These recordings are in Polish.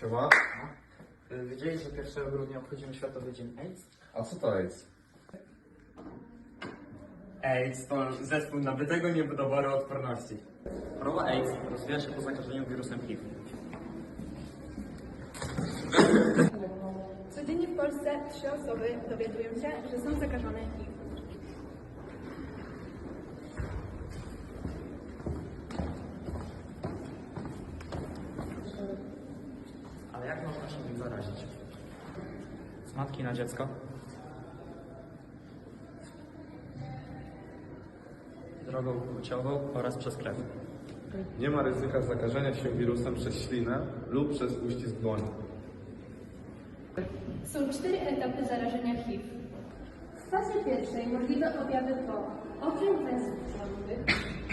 Siema. Y, Wiedzieli, że 1 grudnia obchodzimy Światowy Dzień AIDS? A co to AIDS? AIDS to zespół nabytego niedoboru odporności. Choroba AIDS rozwija się po zakażeniu wirusem HIV. Codziennie w Polsce trzy osoby dowiadują się, że są zakażone HIV. Ale jak można się nim zarazić? Z matki na dziecko? Drogą płciową oraz przez krew. Nie ma ryzyka zakażenia się wirusem przez ślinę lub przez uścisk dłoni. Są cztery etapy zarażenia HIV. W fazie pierwszej możliwe objawy to ogień węzłów żołowych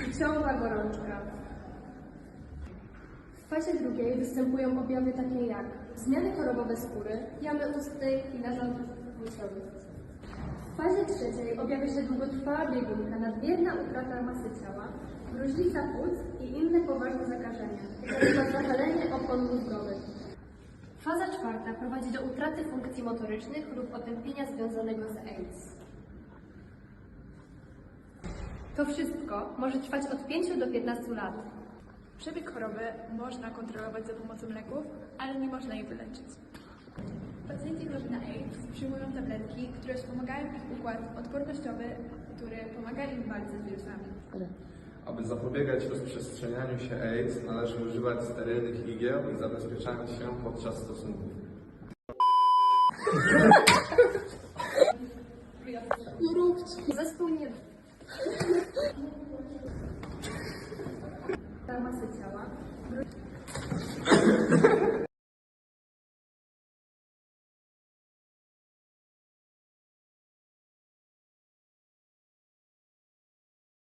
i ciągła gorączka. Fazie drugiej występują objawy takie jak zmiany chorobowe skóry, jamy ustnej i narządów płciowych. W fazie trzeciej objawia się długotrwała biegunka, nadmierna utrata masy ciała, gruźlica płuc i inne poważne zakażenia, np. zapalenie opon mózgowych. Faza czwarta prowadzi do utraty funkcji motorycznych lub otępienia związanego z AIDS. To wszystko może trwać od 5 do 15 lat. Przebieg choroby można kontrolować za pomocą leków, ale nie można jej wyleczyć. Pacjenci chorzy na AIDS przyjmują tabletki, które wspomagają ich układ odpornościowy, który pomaga im w walce z wirusami. Aby zapobiegać rozprzestrzenianiu się AIDS, należy używać sterylnych igieł i zabezpieczać się podczas stosunków. Zespół nie... masy ciała.